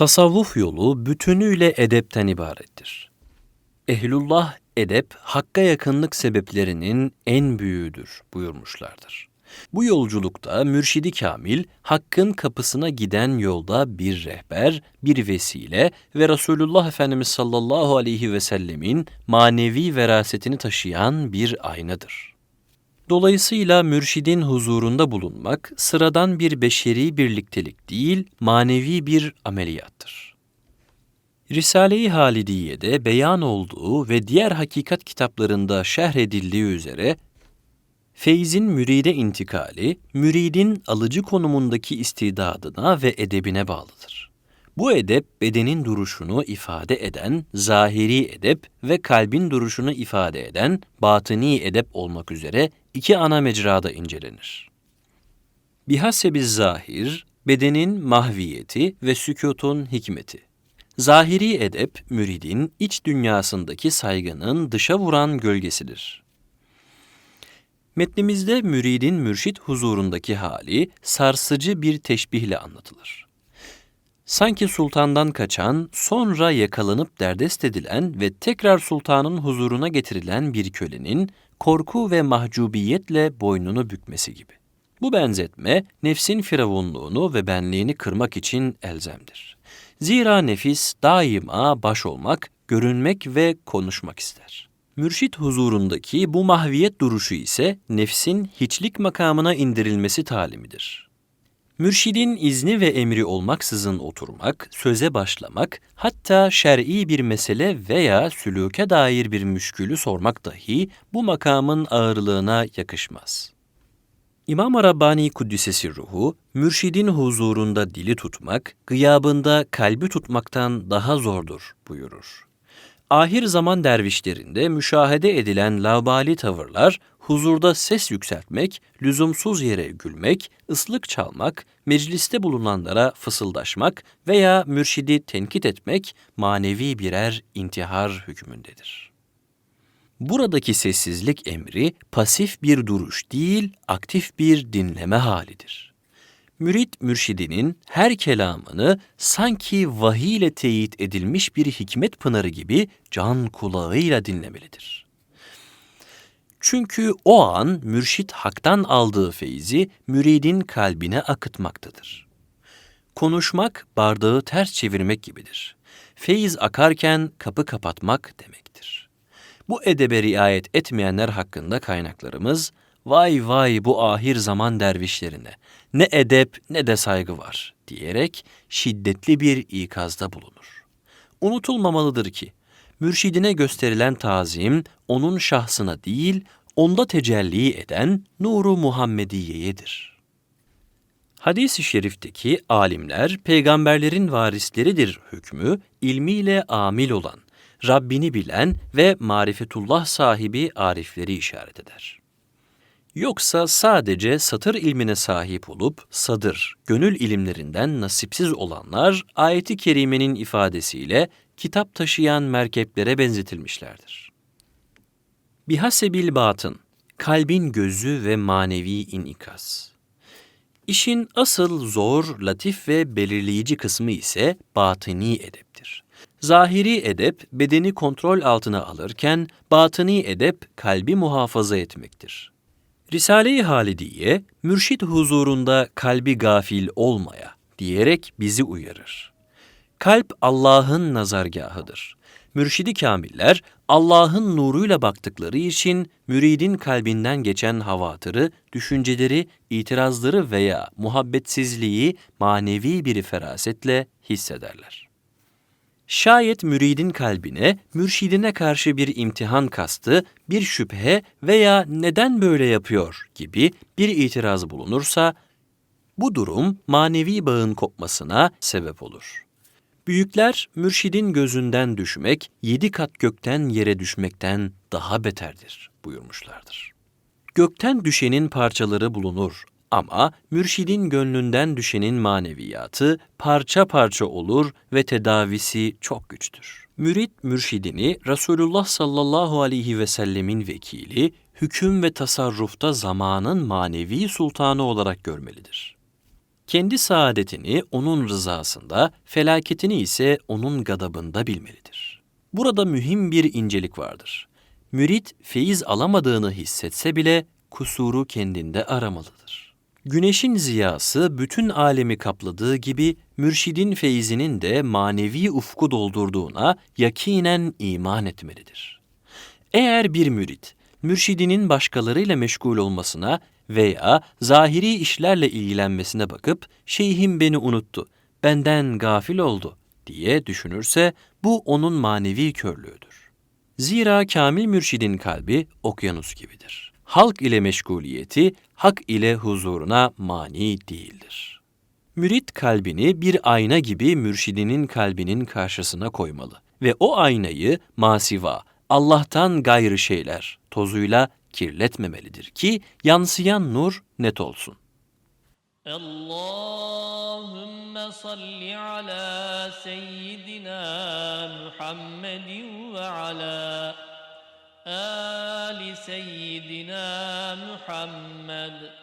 Tasavvuf yolu bütünüyle edepten ibarettir. Ehlullah edep, hakka yakınlık sebeplerinin en büyüğüdür buyurmuşlardır. Bu yolculukta mürşidi kamil, hakkın kapısına giden yolda bir rehber, bir vesile ve Resulullah Efendimiz sallallahu aleyhi ve sellemin manevi verasetini taşıyan bir aynadır. Dolayısıyla mürşidin huzurunda bulunmak sıradan bir beşeri birliktelik değil, manevi bir ameliyattır. Risale-i Halidiye'de beyan olduğu ve diğer hakikat kitaplarında şerh edildiği üzere Feyzin müride intikali, müridin alıcı konumundaki istidadına ve edebine bağlıdır. Bu edep, bedenin duruşunu ifade eden zahiri edep ve kalbin duruşunu ifade eden batıni edep olmak üzere iki ana mecrada incelenir. Bihasebi zahir, bedenin mahviyeti ve sükutun hikmeti. Zahiri edep, müridin iç dünyasındaki saygının dışa vuran gölgesidir. Metnimizde müridin mürşit huzurundaki hali sarsıcı bir teşbihle anlatılır. Sanki sultandan kaçan, sonra yakalanıp derdest edilen ve tekrar sultanın huzuruna getirilen bir kölenin korku ve mahcubiyetle boynunu bükmesi gibi. Bu benzetme nefsin firavunluğunu ve benliğini kırmak için elzemdir. Zira nefis daima baş olmak, görünmek ve konuşmak ister. Mürşit huzurundaki bu mahviyet duruşu ise nefsin hiçlik makamına indirilmesi talimidir. Mürşidin izni ve emri olmaksızın oturmak, söze başlamak, hatta şer'i bir mesele veya sülûke dair bir müşkülü sormak dahi bu makamın ağırlığına yakışmaz. İmam Rabbani Kuddisesi ruhu, mürşidin huzurunda dili tutmak, gıyabında kalbi tutmaktan daha zordur buyurur. Ahir zaman dervişlerinde müşahede edilen labali tavırlar, huzurda ses yükseltmek, lüzumsuz yere gülmek, ıslık çalmak, mecliste bulunanlara fısıldaşmak veya mürşidi tenkit etmek manevi birer intihar hükmündedir. Buradaki sessizlik emri pasif bir duruş değil, aktif bir dinleme halidir mürit mürşidinin her kelamını sanki vahiy ile teyit edilmiş bir hikmet pınarı gibi can kulağıyla dinlemelidir. Çünkü o an mürşit haktan aldığı feyzi müridin kalbine akıtmaktadır. Konuşmak bardağı ters çevirmek gibidir. Feyiz akarken kapı kapatmak demektir. Bu edebe riayet etmeyenler hakkında kaynaklarımız vay vay bu ahir zaman dervişlerine ne edep ne de saygı var diyerek şiddetli bir ikazda bulunur. Unutulmamalıdır ki mürşidine gösterilen tazim onun şahsına değil onda tecelli eden nuru Muhammediye'yedir. Hadis-i şerifteki alimler peygamberlerin varisleridir hükmü ilmiyle amil olan, Rabbini bilen ve marifetullah sahibi arifleri işaret eder. Yoksa sadece satır ilmine sahip olup sadır, gönül ilimlerinden nasipsiz olanlar ayeti kerimenin ifadesiyle kitap taşıyan merkeplere benzetilmişlerdir. Bihasebil batın, kalbin gözü ve manevi inikas. İşin asıl zor, latif ve belirleyici kısmı ise batıni edeptir. Zahiri edep bedeni kontrol altına alırken batıni edep kalbi muhafaza etmektir. Risale-i Halidiye, mürşit huzurunda kalbi gafil olmaya diyerek bizi uyarır. Kalp Allah'ın nazargahıdır. Mürşidi kamiller Allah'ın nuruyla baktıkları için müridin kalbinden geçen havatırı, düşünceleri, itirazları veya muhabbetsizliği manevi bir ferasetle hissederler. Şayet müridin kalbine, mürşidine karşı bir imtihan kastı, bir şüphe veya neden böyle yapıyor gibi bir itiraz bulunursa, bu durum manevi bağın kopmasına sebep olur. Büyükler, mürşidin gözünden düşmek, yedi kat gökten yere düşmekten daha beterdir buyurmuşlardır. Gökten düşenin parçaları bulunur ama mürşidin gönlünden düşenin maneviyatı parça parça olur ve tedavisi çok güçtür. Mürit mürşidini Resulullah sallallahu aleyhi ve sellemin vekili, hüküm ve tasarrufta zamanın manevi sultanı olarak görmelidir. Kendi saadetini onun rızasında, felaketini ise onun gadabında bilmelidir. Burada mühim bir incelik vardır. Mürit feyiz alamadığını hissetse bile kusuru kendinde aramalıdır. Güneşin ziyası bütün alemi kapladığı gibi mürşidin feyzinin de manevi ufku doldurduğuna yakinen iman etmelidir. Eğer bir mürit, mürşidinin başkalarıyla meşgul olmasına veya zahiri işlerle ilgilenmesine bakıp şeyhim beni unuttu, benden gafil oldu diye düşünürse bu onun manevi körlüğüdür. Zira kamil mürşidin kalbi okyanus gibidir. Halk ile meşguliyeti, hak ile huzuruna mani değildir. Mürit kalbini bir ayna gibi mürşidinin kalbinin karşısına koymalı ve o aynayı masiva, Allah'tan gayrı şeyler tozuyla kirletmemelidir ki yansıyan nur net olsun. Allahümme salli ala seyyidina Muhammedin ve ala ali seyyidina Muhammed.